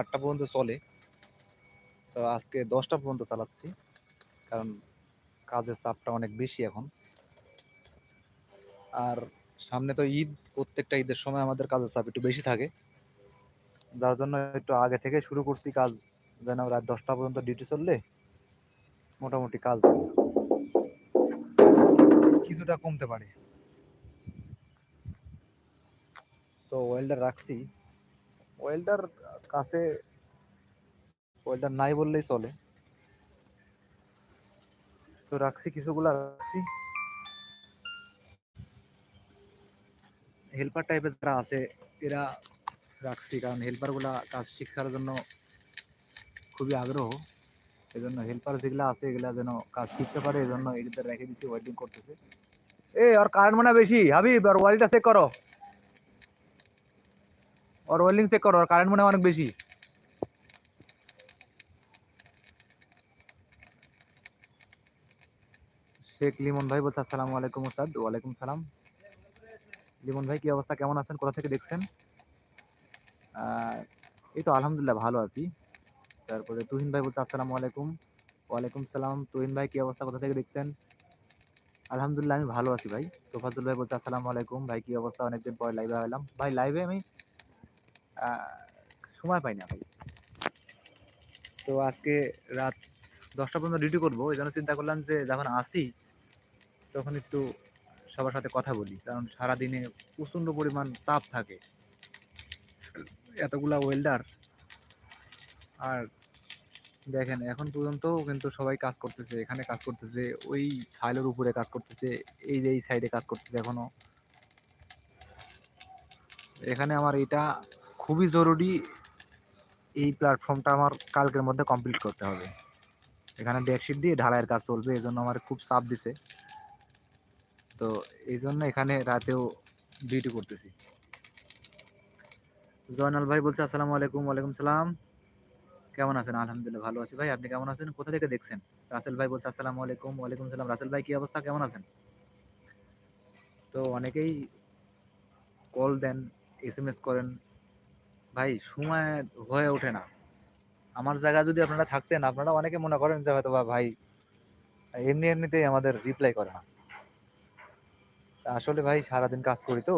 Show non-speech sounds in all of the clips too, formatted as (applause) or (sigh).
আটটা পর্যন্ত চলে। তো আজকে দশটা পর্যন্ত চালাচ্ছি, কারণ কাজের চাপটা অনেক বেশি এখন। আর সামনে তো ঈদ, প্রত্যেকটা ঈদের সময় আমাদের কাজের চাপ একটু বেশি থাকে। যার জন্য একটু আগে থেকে শুরু করছি কাজ, যেন রাত দশটা পর্যন্ত ডিউটি চললে মোটামুটি কাজ কিছুটা কমতে পারে। তো ওয়েল্ডার রাখছি। ওয়েল্ডার কাছে ওয়েল্ডার নাই বললেই চলে। তো রাখছি কিছুগুলা, রাখছি। হেল্পার টাইপের যারা আছে, এরা রাখছি, কারণ হেল্পারগুলা কাজ শিক্ষার জন্য খুবই আগ্রহ। এই জন্য হেল্পার যেগুলা আছে, এগুলা যেন কাজ শিখতে পারে এই জন্য এদের রেখে দিচ্ছি ওয়েল্ডিং করতেছে। এ আর কারেন্ট মনে বেশি। হাবিব আর ওয়েলটা চেক করো। ওর ওয়েল্ডিং চেক করো আর কারেন্ট মনে হয় অনেক বেশি। শেখ লিমন ভাই বলছে, আসসালামু আলাইকুম ওস্তাদ ওয়ালাইকুম সালাম। লিমন ভাই, কি অবস্থা? কেমন আছেন? কোথা থেকে দেখছেন? এই তো আলহামদুলিল্লাহ ভালো আছি। তারপরে তুহিন ভাই বলছে, আসসালামু আলাইকুম। ওয়ালাইকুম সালাম। তুহিন ভাই, কি অবস্থা? কোথা থেকে দেখছেন? আলহামদুলিল্লাহ, আমি ভালো আছি ভাই। তোফাজুল ভাই বলছে, আসসালামু আলাইকুম। ভাই, কি অবস্থা? অনেকদিন পরে লাইভে এলাম ভাই লাইভে আমি সময় পাই না ভাই। তো আজকে রাত দশটা পর্যন্ত ডিউটি করব এই জন্য চিন্তা করলাম যে যখন আসি, তখন একটু সবার সাথে কথা বলি, কারণ সারাদিনে প্রচণ্ড পরিমাণ চাপ থাকে। এতগুলা ওয়েল্ডার আর দেখেন, এখন পর্যন্ত কিন্তু সবাই কাজ করতেছে, এখানে কাজ করতেছে, ওই সাইলের উপরে কাজ করতেছে, এই যে এই সাইডে কাজ করতেছে এখনও। এখানে আমার এটা খুবই জরুরি এই প্ল্যাটফর্মটা আমার কালকের মধ্যে কমপ্লিট করতে হবে। এখানে ডেটশিট দিয়ে ঢালাইয়ের কাজ চলবে এই জন্য আমার খুব চাপ দিছে। তো এই জন্য এখানে রাতেও ডিউটি করতেছি। জয়নাল ভাই বলছে, আসসালামু আলাইকুম, ওয়ালাইকুম সালাম। কেমন আছেন? আলহামদুলিল্লাহ ভালো আছি। ভাই, আপনি কেমন আছেন? কোথা থেকে দেখছেন? রাসেল ভাই বলছে, আসসালামু আলাইকুম, ওয়ালাইকুম সালাম। রাসেল ভাই, কি অবস্থা? কেমন আছেন? তো অনেকেই কল দেন এস এম এস করেন। ভাই সময় হয়ে ওঠে না। আমার জায়গায় যদি আপনারা থাকতেন, আপনারা অনেকে মনে করেন যে হয়তো ভাই এমনি এমনিতেই আমাদের রিপ্লাই করে না। আসলে ভাই সারাদিন কাজ করি তো।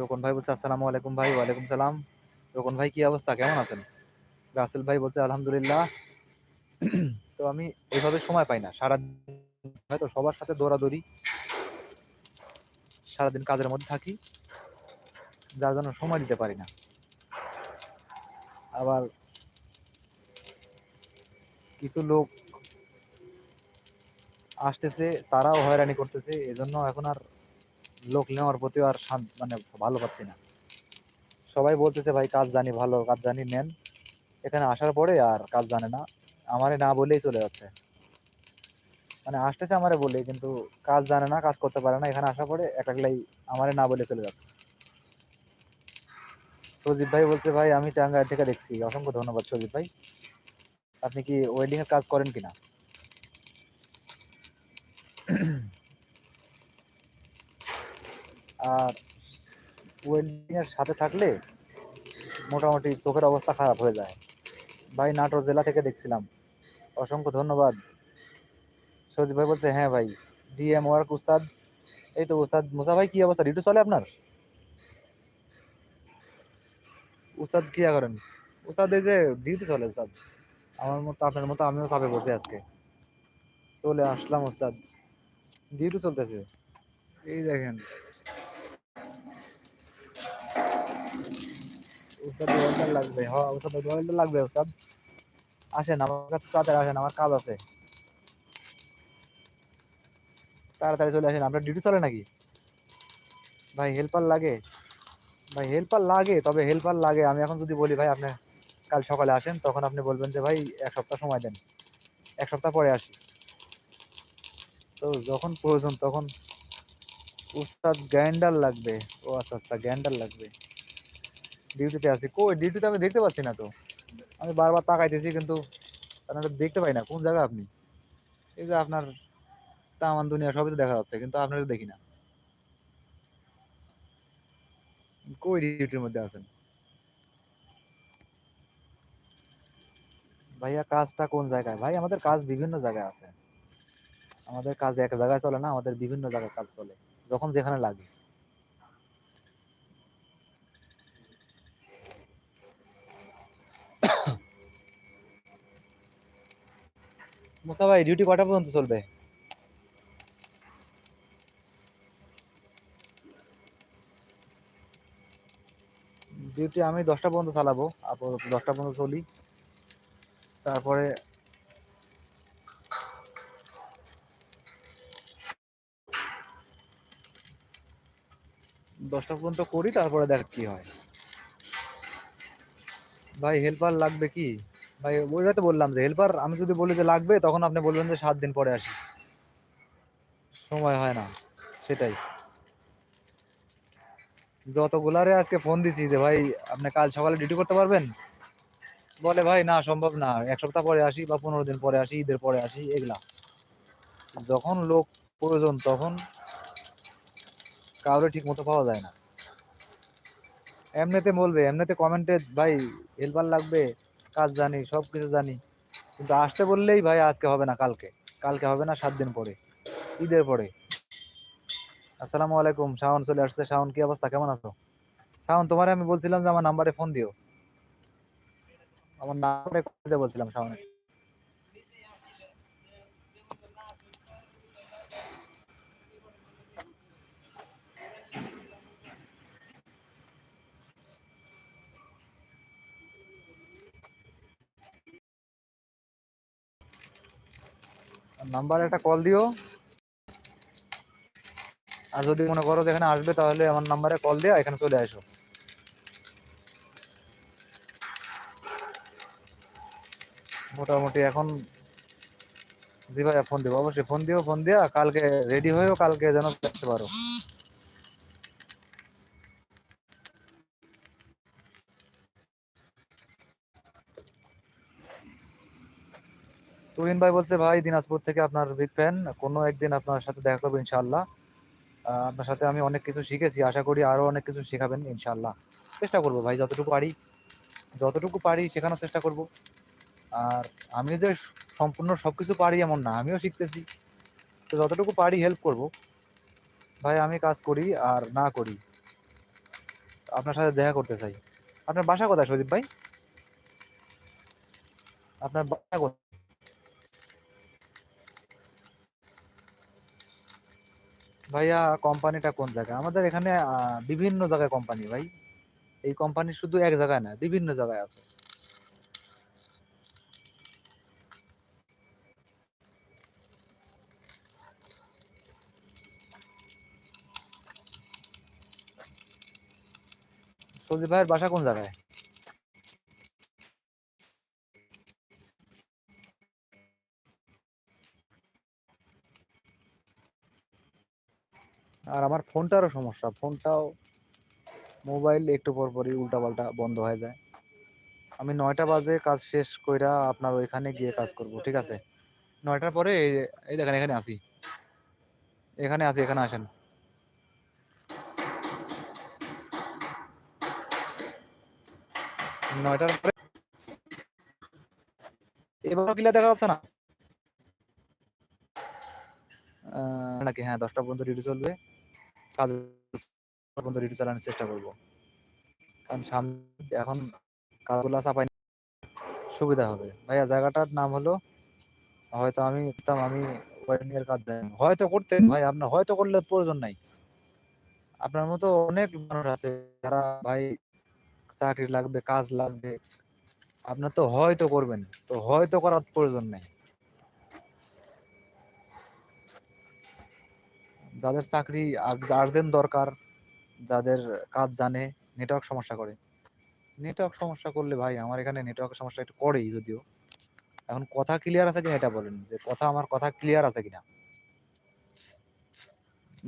রোকন ভাই বলছে, আসসালামু আলাইকুম ভাই, ওয়ালাইকুম সালাম। রোকন ভাই, কি অবস্থা? কেমন আছেন? রাসেল ভাই বলছে, আলহামদুলিল্লাহ। তো আমি এইভাবে সময় পাই না। সারা হয়তো সবার সাথে দৌড়াদৌড়ি, সারাদিন কাজের মধ্যে থাকি, যার জন্য সময় দিতে পারি না। আবার কিছু লোক আসতেছে, তারাও হয়রানি করতেছে, এজন্য এখন আর লোক নেওয়ার প্রতি আর মানে ভালো পাচ্ছি না। সবাই বলতেছে, ভাই, কাজ জানি ভালো, কাজ জানি নেন। এখানে আসার পরে আর কাজ জানে না। আমারে না বলেই চলে যাচ্ছে। মানে আসতেছে আমারে বলে, কিন্তু কাজ জানে না, কাজ করতে পারে না। এখানে আসার পরে এক একলাই আমারে না বলে চলে যাচ্ছে। সজীব ভাই বলছে, ভাই, আমি টাঙ্গাইল থেকে দেখছি। অসংখ্য ধন্যবাদ সজীব ভাই। আপনি কি ওয়েল্ডিং এর কাজ করেন কিনা? (clears throat) আর ওয়েল্ডিং এর সাথে থাকলে মোটামুটি চোখের অবস্থা খারাপ হয়ে যায়। ভাই, নাটোর জেলা থেকে দেখছিলাম। অসংখ্য ধন্যবাদ। সজীব ভাই বলছে হ্যাঁ ভাই ডিএম ওয়ার্ক উস্তাদ। এই তো, উস্তাদ মুসা ভাই, কি অবস্থা? ডিউটি চলে আপনার? উস্তাদ কি করেন। উস্তাদ এই যে ডিউটি চলে উস্তাদ। আমার মতো আপনার মতো আমিও চাপে বসে আজকে। চলে আসলাম উস্তাদ। ডিউটি চলতেছে। এই দেখেন। উস্তাদ লাগবে। লাগবে আসেন, আমার তাড়াতাড়ি আসেন, আমার কাজ আছে। তাড়াতাড়ি চলে আসেন, আপনার ডিউটি চলে নাকি? ভাই, হেল্পার লাগে। ভাই হেল্পার লাগে, তবে হেল্পার লাগে। আমি এখন যদি বলি, ভাই, আপনি কাল সকালে আসেন, তখন আপনি বলবেন যে, ভাই, এক সপ্তাহ সময় দেন। এক সপ্তাহ পরে আসি। তো যখন প্রয়োজন, তখন উস্তাদ গ্যান্ডার লাগবে। ও আচ্ছা আচ্ছা গ্যান্ডার লাগবে। ডিউটিতে আছি। কই? ডিউটিতে আমি দেখতে পাচ্ছি না তো। আমি বারবার তাকাইতেছি, কিন্তু আপনারা দেখতে পাই না। কোন জায়গায় আপনি? এই যে আপনার তামান দুনিয়া, সবই তো দেখা যাচ্ছে, কিন্তু আপনারা দেখি না। কই ডিউটির মধ্যে আছেন? ভাইয়া, কাজটা কোন জায়গায়? ভাই, আমাদের কাজ বিভিন্ন জায়গায় আছে। আমাদের কাজ এক জায়গায় চলে না, আমাদের বিভিন্ন জায়গায় কাজ চলে, যখন যেখানে লাগে। মুসা ভাই ডিউটি কটা পর্যন্ত চলবে? ডিউটি আমি দশটা পর্যন্ত চালাবো আপাতত দশটা পর্যন্ত চলি। তারপরে দশটা পর্যন্ত করি, তারপরে দেখ কি হয়। ভাই হেল্পার লাগবে কি? ভাই ওইটা তো বললাম যে হেল্পার আমি যদি বলি যে লাগবে, তখন আপনি বলবেন যে সাত দিন পরে আসি। সময় হয় না, সেটাই। যতগুলারে আজকে ফোন দিছি যে, ভাই, আপনি কাল সকালে ডিউটি করতে পারবেন? বলে, ভাই, না, সম্ভব না। এক সপ্তাহ পরে আসি বা পনেরো দিন পরে আসি, ঈদের পরে আসি, এগুলা। যখন লোক প্রয়োজন তখন কাউরে ঠিক মতো পাওয়া যায় না। এমনিতে বলবে, এমনিতে কমেন্টে ভাই হেল্পার লাগবে, কাজ জানি সব কিছু জানি। কিন্তু আসতে বললেই, ভাই, আজকে হবে না, কালকে। কালকে হবে না, সাত দিন পরে, ঈদের পরে। আসসালামু আলাইকুম, শাওন চলে আসছে। শাওন, কি অবস্থা? কেমন আছো? শাওন, তোমারে আমি বলছিলাম যে আমার নাম্বারে ফোন দিও। আমার নাম্বারে দিতে বলছিলাম শাওন। নাম্বারে একটা কল দিও। আর যদি মনে করো এখানে আসবে, তাহলে আমার নাম্বারে কল দিয়ে এখানে চলে আসো। মোটামুটি এখন জি ভাইয়া ফোন দিবো। অবশ্যই ফোন দিও ফোন দিয়া কালকে রেডি হয়েও কালকে যেন দেখতে পারো। তুহিন ভাই বলছে, ভাই, দিনাজপুর থেকে আপনার বিগ ফ্যান কোনো একদিন আপনার সাথে দেখা করব ইনশাল্লাহ আপনার সাথে আমি অনেক কিছু শিখেছি, আশা করি আরও অনেক কিছু শেখাবেন ইনশাল্লাহ চেষ্টা করব ভাই, যতটুকু পারি যতটুকু পারি শেখানোর চেষ্টা করব। আর আমি যে সম্পূর্ণ সব কিছু পারি এমন না, আমিও শিখতেছি। তো যতটুকু পারি হেল্প করব। ভাই, আমি কাজ করি আর না করি, আপনার সাথে দেখা করতে চাই। আপনার বাসা কোথায়, সজীব ভাই? আপনার বাসা কোথায়? ভাইয়া কোম্পানিটা কোন জায়গায়? আমাদের এখানে বিভিন্ন জায়গায় কোম্পানি ভাই। এই কোম্পানি শুধু এক জায়গায় না, বিভিন্ন জায়গায় আছে। সজীব ভাইয়ের বাসা কোন জায়গায়? আর আমার ফোনটারও সমস্যা। ফোনটাও মোবাইল একটু পর পরই উল্টাপাল্টা বন্ধ হয়ে যায়। আমি নয়টা বাজে কাজ শেষ কইরা আপনার ওইখানে গিয়ে কাজ করব, ঠিক আছে? নয়টার পরে এই দেখেন, এখানে আসি। এখানে আসি, এখানে আসেন। নয়টার পরে এবারও ক্লিয়ার দেখা যাচ্ছে না? নাকি? হ্যাঁ দশটা পর্যন্ত ডিউটি চলবে। কাজ পর্যন্ত ডিউটি চালানোর চেষ্টা করব। কারণ সামনে এখন কাজগুলো চাপাই সুবিধা হবে। ভাইয়া, জায়গাটার নাম হলো, হয়তো আমি দেখতাম আমি এর কাজ জানি হয়তো করতেন ভাই, আপনার হয়তো করলে প্রয়োজন নাই। আপনার মতো অনেক মানুষ আছে যারা ভাই চাকরি লাগবে, কাজ লাগবে। আপনার তো হয়তো করবেন, তো হয়তো করার প্রয়োজন নেই। যাদের চাকরি আর্জেন্ট দরকার, যাদের কাজ জানে নেটওয়ার্ক সমস্যা করে। নেটওয়ার্ক সমস্যা করলে ভাই, আমার এখানে নেটওয়ার্ক সমস্যা একটু করেই যদিও। এখন কথা ক্লিয়ার আছে কিনা এটা বলেন, যে কথা আমার কথা ক্লিয়ার আছে কিনা।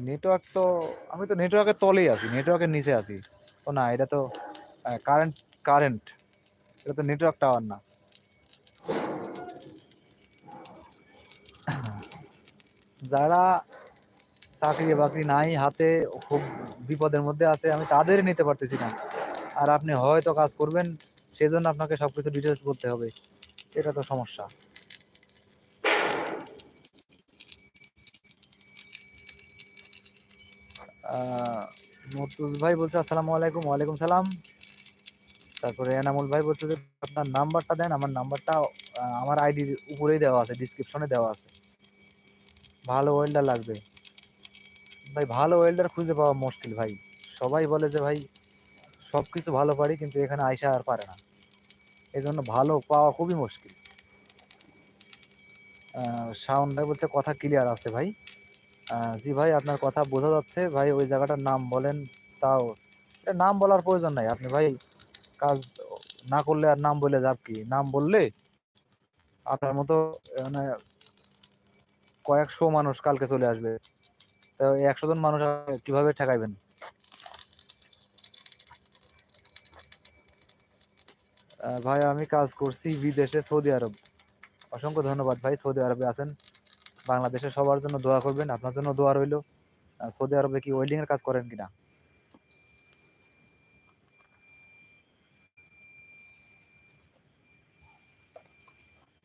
নেটওয়ার্ক তো, আমি তো নেটওয়ার্কের তলেই আছি নেটওয়ার্কের নিচে আছি। ও না, এটা তো কারেন্ট কারেন্ট এটা তো নেটওয়ার্ক টাওয়ার না। যারা চাকরি বাকরি নাই, হাতে খুব বিপদের মধ্যে আছে, আমি তাদের নিতে পারতেছি না। আর আপনি হয়তো কাজ করবেন, সেজন্য আপনাকে সবকিছু ডিটেলস বলতে হবে। এটা তো সমস্যা। মর্তুজ ভাই বলছে, আসসালামু আলাইকুম, ওয়ালাইকুম সালাম। তারপরে এনামুল ভাই বলছে যে, আপনার নাম্বারটা দেন, আমার নাম্বারটা আমার আইডির উপরেই দেওয়া আছে ডিসক্রিপশনে দেওয়া আছে। ভালো ওয়েল্ডার লাগবে। ভাই, ভালো ওয়েল্ডার খুঁজে পাওয়া মুশকিল ভাই। সবাই বলে যে ভাই সব কিছু ভালো পারি, কিন্তু এখানে আইসা আর পারে না। এই জন্য ভালো পাওয়া খুবই মুশকিল। শাওন ভাই বলছে, কথা ক্লিয়ার আছে ভাই। জি ভাই, আপনার কথা বোঝা যাচ্ছে। ভাই, ওই জায়গাটার নাম বলেন, তাও নাম বলার প্রয়োজন নাই। আপনি ভাই, কাজ না করলে আর নাম বলে যাব কি? নাম বললে আপনার মতো মানে কয়েকশো মানুষ কালকে চলে আসবে। একশো জন মানুষ কীভাবে ঠেকাইবেন? ভাই, আমি কাজ করছি বিদেশে সৌদি আরব। অসংখ্য ধন্যবাদ ভাই, সৌদি আরবে আছেন। বাংলাদেশে সবার জন্য দোয়া করবেন, আপনার জন্য দোয়া রইল। সৌদি আরবে কি ওয়েল্ডিং এর কাজ করেন কিনা?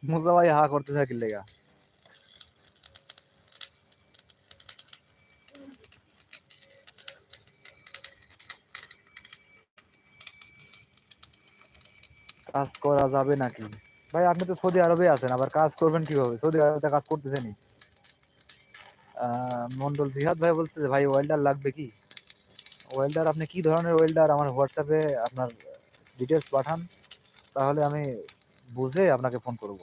মুসা ভাই, হা করতে কি লেগা। কাজ করা যাবে নাকি? ভাই আপনি তো সৌদি আরবে আছেন আবার কাজ করবেন কীভাবে? সৌদি আরবে কাজ করতেছেনই আহ, মন্ডল জিহাদ ভাই বলছে যে ভাই ওয়েল্ডার লাগবে কি? ওয়েল্ডার আপনি কি ধরনের ওয়েল্ডার আমার হোয়াটসঅ্যাপে আপনার ডিটেলস পাঠান তাহলে আমি বুঝে আপনাকে ফোন করব।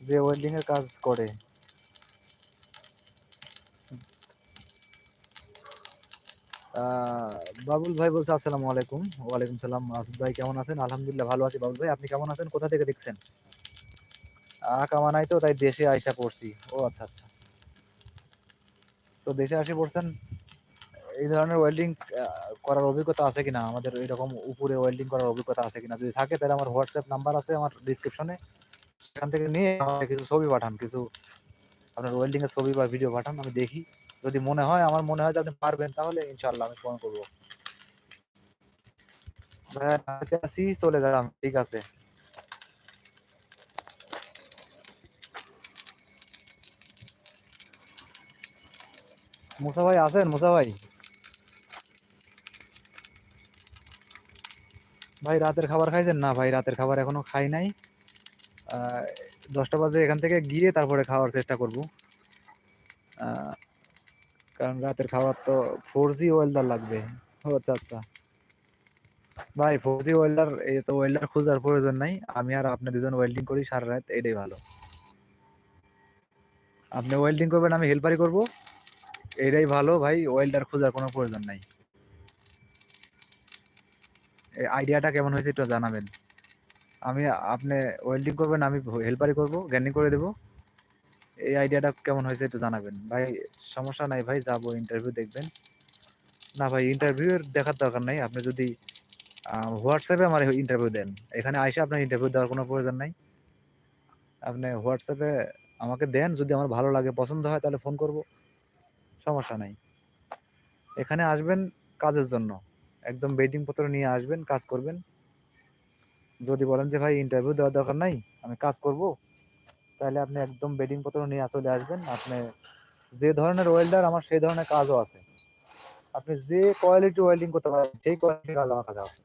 যে ওয়েল্ডিং এর কাজ করে। বাবুল ভাই বলছে, আসসালামু আলাইকুম। ওয়ালাইকুম সালাম। আসিফ ভাই, কেমন আছেন? আলহামদুলিল্লাহ, ভালো আছি। বাবুল ভাই, আপনি কেমন আছেন? কোথা থেকে দেখছেন? আকামা নাই তো, তাই দেশে আইসা পড়ছি। ও আচ্ছা আচ্ছা। তো দেশে আসে পড়ছেন, এই ধরনের ওয়েল্ডিং করার অভিজ্ঞতা আছে কিনা? আমাদের এরকম উপরে ওয়েল্ডিং করার অভিজ্ঞতা আছে কিনা? যদি থাকে, তাহলে আমার হোয়াটসঅ্যাপ নাম্বার আছে আমার ডিসক্রিপশনে সেখান থেকে নিয়ে কিছু ছবি পাঠান, কিছু আপনার ওয়েল্ডিং এর ছবি বা ভিডিও পাঠান, আমি দেখি। যদি মনে হয়, আমার মনে হয় যে আপনি পারবেন তাহলে ইনশাল্লাহ আমি ফোন করব। আসি, চলে ঠিক আছে। মুসা ভাই আছেন? মুসা ভাই? ভাই, রাতের খাবার খাইছেন? না ভাই, রাতের খাবার এখনও খাই নাই। দশটা বাজে এখান থেকে গিয়ে তারপরে খাওয়ার চেষ্টা করব। কারণ রাতের খাবার তো ফোর জি ওয়েলদার লাগবে। ও আচ্ছা আচ্ছা। ভাই ফোর জি ওয়েল্ডার, এই তো ওয়েল্ডার খোঁজার প্রয়োজন নাই। আমি আর আপনি দুজন ওয়েল্ডিং করি সারা রাত, এটাই ভালো। আপনি ওয়েল্ডিং করবেন, আমি হেল্পারি করব। এটাই ভালো ভাই, ওয়েল্ডার খোঁজার কোনো প্রয়োজন নাই। এই আইডিয়াটা কেমন হয়েছে একটু জানাবেন। আমি আপনি ওয়েল্ডিং করবেন, আমি হেল্পারি করব জ্ঞানী করে দেব। এই আইডিয়াটা কেমন হয়েছে একটু জানাবেন। ভাই, সমস্যা নাই ভাই, যাব ইন্টারভিউ দেখবেন। না ভাই ইন্টারভিউ দেখার দরকার নাই। আপনি যদি হোয়াটসঅ্যাপে আমার ইন্টারভিউ দেন। এখানে আইসে আপনার ইন্টারভিউ দেওয়ার কোনো প্রয়োজন নাই। আপনি হোয়াটসঅ্যাপে আমাকে দেন, যদি আমার ভালো লাগে, পছন্দ হয়, তাহলে ফোন করব। সমস্যা নাই। এখানে আসবেন কাজের জন্য। একদম বেডিং পত্র নিয়ে আসবেন, কাজ করবেন। যদি বলেন যে, ভাই ইন্টারভিউ দেওয়ার দরকার নাই, আমি কাজ করব। তাহলে আপনি একদম বেডিং পত্র নিয়ে চলে আসবেন। আপনি যে ধরনের ওয়েল্ডার আমার সেই ধরনের কাজও আছে। আপনি যে কোয়ালিটি ওয়েল্ডিং করতে পারেন, সেই কোয়ালিটির কাজ আমার কাছে আছে।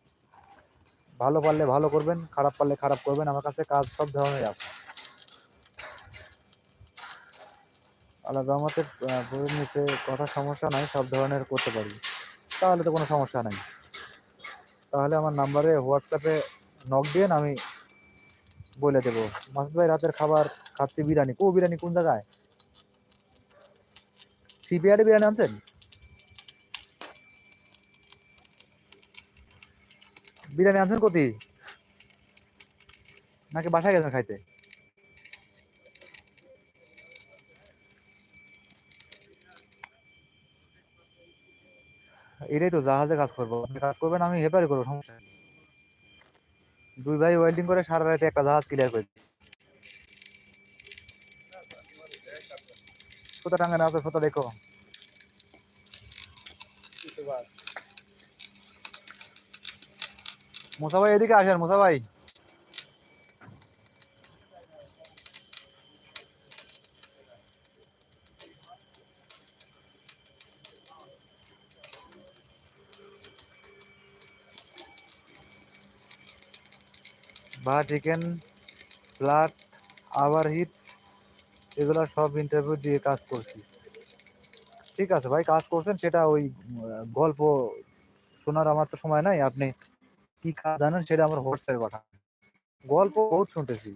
ভালো পারলে ভালো করবেন, খারাপ পারলে খারাপ করবেন, আমার কাছে কাজ সব ধরনের আছে। আল্লাহ রহমতের নিচে কথা সমস্যা নাই, সব ধরনের করতে পারি। তাহলে তো কোনো সমস্যা নাই। তাহলে আমার নাম্বারে হোয়াটসঅ্যাপে নক দিন আমি বলে দেবো। মাসুদ ভাই রাতের খাবার খাচ্ছি বিরিয়ানি। কো বিরিয়ানি কোন জায়গায়? সিপিআরে বিরিয়ানি আনছেন? বিরিয়ানি আনছেন কোথি? নাকি বাসায় গেছেন খাইতে? এটাই তো জাহাজে কাজ করব। আপনি কাজ করবেন, আমি হেপারি করব, সমস্যা দুই ভাই ওয়েল্ডিং করে সারা রাতে একটা জাহাজ ক্লিয়ার করে কোথা টাঙ্গানো আছে, সোতা দেখো। মোসা ভাই এদিকে আসেন মোসা ভাই বা চিকেন ফ্ল্যাট আবার হিট, এগুলো সব ইন্টারভিউ দিয়ে কাজ করছি। ঠিক আছে ভাই, কাজ করছেন, সেটা ওই গল্প শোনার আমার তো সময় নাই, আপনি কি কাজ জানেন সেটা আমার হোয়াটসঅ্যাপে পাঠান। গল্প বহুত শুনতেছি,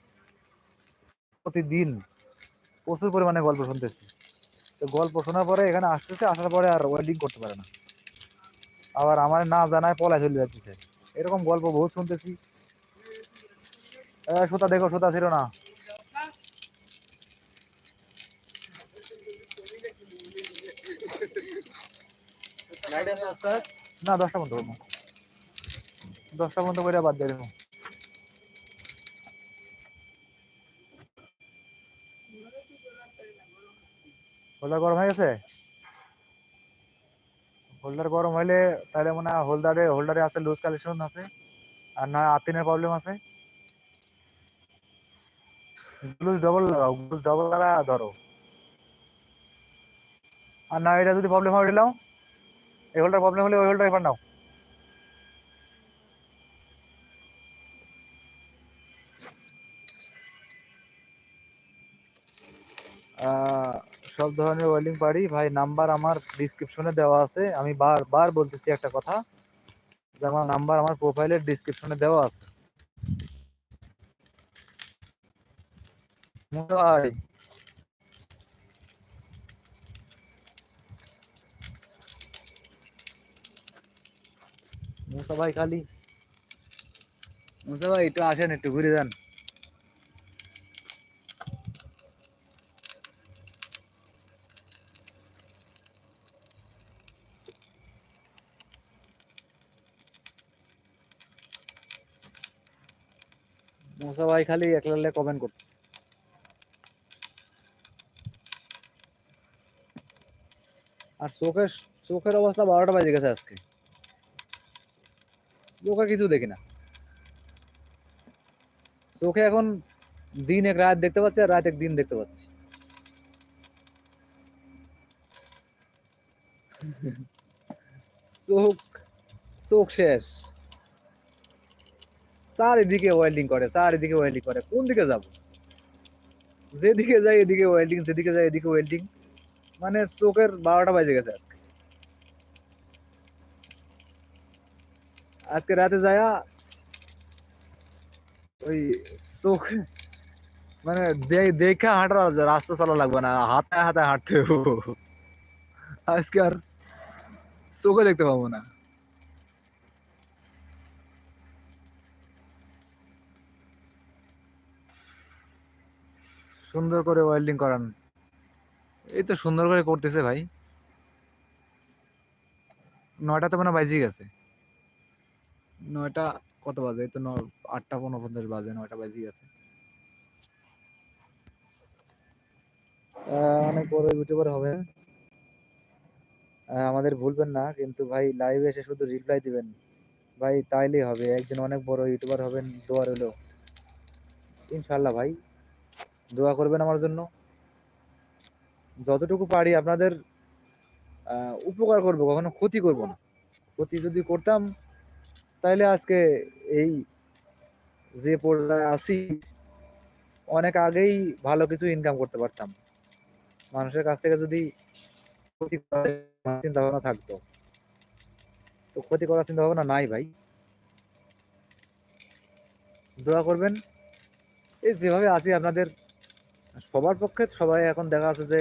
প্রতিদিন প্রচুর পরিমাণে গল্প শুনতেছি। তো গল্প শোনার পরে এখানে আসতেছে, আসার পরে আর ওয়েল্ডিং করতে পারে না। আবার আমার না জানায় পলায় চলে যাচ্ছে। এরকম গল্প বহুত শুনতেছি। সুতা দেখো, সুতা ছিল না। না, দশটা বন্ধ করব। দশটা বন্ধ করে বাদ দিয়ে হোল্ডার গরম হয়ে গেছে? হোল্ডার গরম হইলে তাহলে মনে হয় হোল্ডারে হোল্ডারে আছে লুজ কালেকশন আছে। আর না, আতিনের প্রবলেম আছে। গ্লুজ ডবল লাগাও গ্লুজ ডবল লাগা ধরো। আর না, এটা যদি প্রবলেম হয় নাও। এই হোল্ডার প্রবলেম হলে ওই হোল্ডার এবার নাও। সব ধরনের ওয়েল্ডিং পারি। ভাই নাম্বার আমার ডিসক্রিপশনে দেওয়া আছে। আমি বার বার বলতেছি একটা কথা। যে আমার নাম্বার আমার প্রোফাইলের ডিসক্রিপশনে দেওয়া আছে। ভাই মুসা ভাই খালি। মুসা ভাই একটু আসেন, একটু ঘুরে যান। মুসা ভাই খালি একলা কমেন্ট করতেছে। আর চোখের চোখের অবস্থা বারোটা বাজে গেছে আজকে। চোখে কিছু দেখি না। চোখে এখন দিন এক রাত দেখতে পাচ্ছি, আর রাত এক দিন দেখতে পাচ্ছি। চোখ চোখ শেষ। চারিদিকে ওয়েল্ডিং করে, চারিদিকে ওয়েল্ডিং করে। কোন দিকে যাব? যেদিকে যাই এদিকে ওয়েল্ডিং যেদিকে যাই এদিকে ওয়েল্ডিং মানে চোখের বারোটা বাজে গেছে আজকে। আজকে রাতে যায়া ওই চোখ মানে দেখা হাঁটার রাস্তা চলা লাগবে না হাতায় হাতায় হাঁটতে আজকে আর চোখে দেখতে পাবো না। সুন্দর করে ওয়েল্ডিং করান। এই তো সুন্দর করে করতেছে ভাই। নয়টা তো মানে বাজে গেছে। নয়টা কত বাজে? এই তো আটটা পনেরো বাজে নয়টা বাজে গেছে। আহ, অনেক বড় ইউটিউবার হবে। আহ, আমাদের ভুলবেন না কিন্তু ভাই লাইভে এসে শুধু রিপ্লাই দিবেন। ভাই তাইলেই হবে একদিন অনেক বড় ইউটিউবার হবেন দোয়া রইল। ইনশাল্লাহ ভাই দোয়া করবেন আমার জন্য। যতটুকু পারি আপনাদের উপকার করব, কখনো ক্ষতি করব না। ক্ষতি যদি করতাম, তাইলে আজকে এই যে পর্যায়ে আছি, অনেক আগেই ভালো কিছু ইনকাম করতে পারতাম। মানুষের কাছ থেকে যদি ক্ষতি করার চিন্তা ভাবনা থাকতো। তো ক্ষতি করার চিন্তা ভাবনা নাই ভাই। দোয়া করবেন। এই যেভাবে আছি আপনাদের, সবার পক্ষে সবাই এখন দেখা আছে যে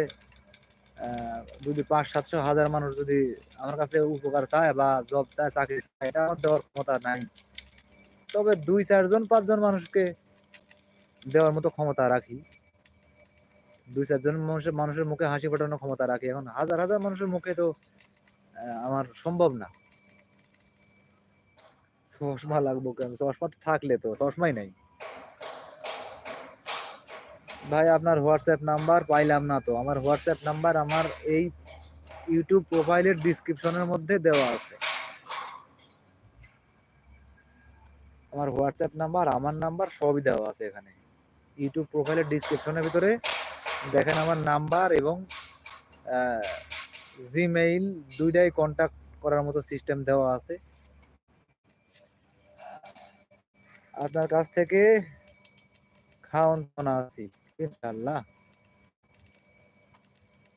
যদি পাঁচ সাতশো হাজার মানুষ যদি আমার কাছে উপকার চায় বা জব চায়, চাকরি চায়, এটা আমার দেওয়ার ক্ষমতা নাই। তবে দুই, চারজন, পাঁচজন মানুষকে দেওয়ার মতো ক্ষমতা রাখি। দুই, চারজন মানুষের মানুষের মুখে হাসি ফোটানোর ক্ষমতা রাখি। এখন হাজার হাজার মানুষের মুখে তো আমার সম্ভব না। চশমা লাগবো কেন? চশমা তো থাকলে তো, চশমাই নাই। ভাই, আপনার হোয়াটসঅ্যাপ নাম্বার পাইলাম না তো। আমার হোয়াটসঅ্যাপ নাম্বার আমার এই ইউটিউব প্রোফাইলের ডিসক্রিপশনের মধ্যে দেওয়া আছে। আমার হোয়াটসঅ্যাপ নাম্বার, আমার নাম্বার সবই দেওয়া আছে এখানে। ইউটিউব প্রোফাইলের ডিসক্রিপশনের ভিতরে। দেখেন আমার নাম্বার এবং জিমেইল দুইটাই কন্ট্যাক্ট করার মতো সিস্টেম দেওয়া আছে। আপনার কাছ থেকে খাওয়ান আছি। ইনশাআল্লাহ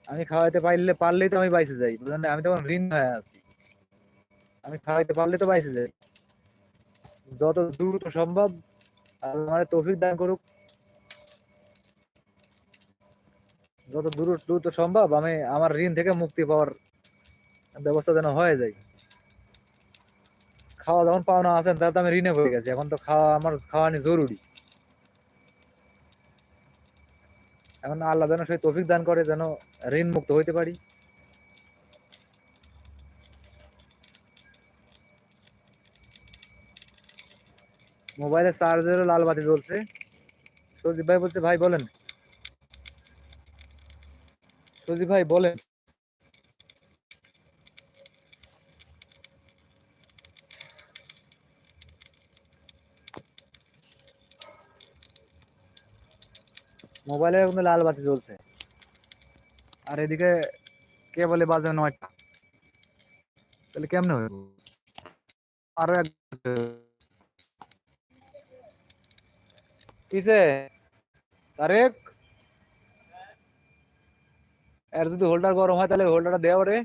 আমি খাওয়াইতে পারলে পারলেই তো আমি বাইসে যাই, বুঝলেন? আমি তখন ঋণ হয়ে আছি। আমি খাওয়াইতে পারলে তো বাইসে যাই। যত দ্রুত সম্ভব আমার তৌফিক দান করুক। যত দ্রুত দ্রুত সম্ভব আমি আমার ঋণ থেকে মুক্তি পাওয়ার ব্যবস্থা যেন হয়ে যায়। খাওয়া যখন পাওনা আছেন তো আমি ঋণে হয়ে গেছি। এখন তো খাওয়া আমার, খাওয়ানি জরুরি। এখন আল্লাহ যেন সেই তৌফিক দান করে, যেন ঋণ মুক্ত হইতে পারি। মোবাইলের চার্জারও লাল বাতি চলছে সজীব ভাই বলছে, ভাই, বলেন। সজীব ভাই, বলেন। মোবাইলে কিন্তু লাল বাতি জ্বলছে। আর এদিকে কে বলে বাজে নয়টা। তাহলে কেমনে হইব? আরও এক কিসে তারেক? এর যদি হোল্ডার গরম হয় তাহলে হোল্ডারটা দেওয়া রে।